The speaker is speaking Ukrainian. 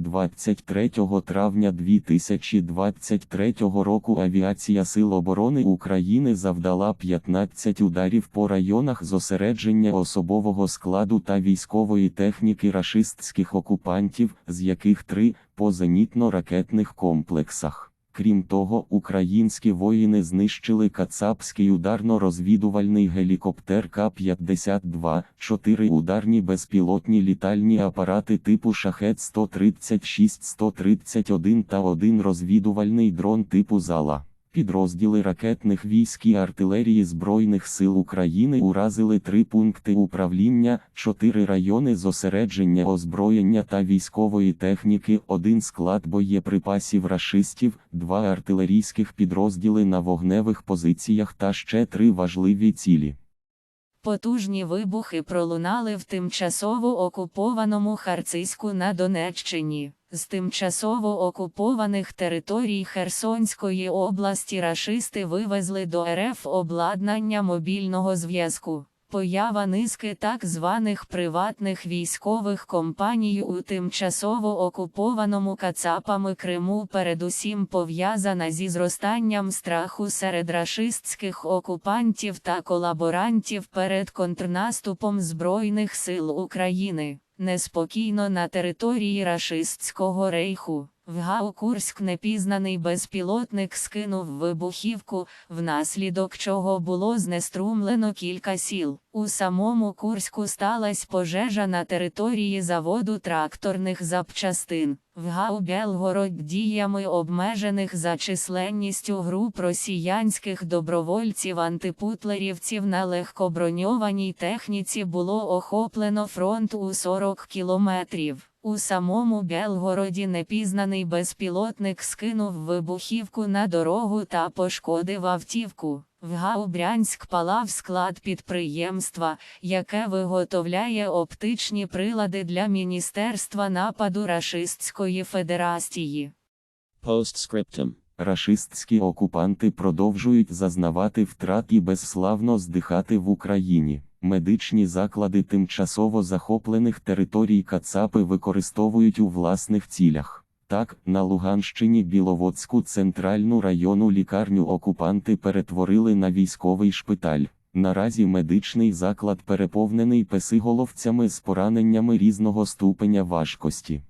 23 травня 2023 року Авіація Сил оборони України завдала 15 ударів по районах зосередження особового складу та військової техніки рашистських окупантів, з яких три по зенітно-ракетних комплексах. Крім того, українські воїни знищили кацапський ударно-розвідувальний гелікоптер К-52, чотири ударні безпілотні літальні апарати типу Шахет-136-131 та один розвідувальний дрон типу Зала. Підрозділи ракетних військ і артилерії Збройних сил України уразили три пункти управління, чотири райони зосередження озброєння та військової техніки, один склад боєприпасів рашистів, два артилерійських підрозділи на вогневих позиціях та ще три важливі цілі. Потужні вибухи пролунали в тимчасово окупованому Харциську на Донеччині. З тимчасово окупованих територій Херсонської області рашисти вивезли до РФ обладнання мобільного зв'язку. Поява низки так званих приватних військових компаній у тимчасово окупованому Кацапами Криму передусім пов'язана зі зростанням страху серед рашистських окупантів та колаборантів перед контрнаступом Збройних сил України. Неспокійно на території рашистського рейху. В Гау Курськ непізнаний безпілотник скинув вибухівку, внаслідок чого було знеструмлено кілька сіл. У самому Курську сталася пожежа на території заводу тракторних запчастин. В Гау Белгород діями обмежених за численністю груп росіянських добровольців-антипутлерівців на легкоброньованій техніці було охоплено фронт у 40 кілометрів. У самому Белгороді непізнаний безпілотник скинув вибухівку на дорогу та пошкодив автівку. В Гаубрянськ палав склад підприємства, яке виготовляє оптичні прилади для Міністерства нападу Рашистської Федерації. Postscriptum. Рашистські окупанти продовжують зазнавати втрат і безславно здихати в Україні. Медичні заклади тимчасово захоплених територій Кацапи використовують у власних цілях. Так, на Луганщині Біловодську центральну районну лікарню окупанти перетворили на військовий шпиталь. Наразі медичний заклад переповнений песиголовцями з пораненнями різного ступеня важкості.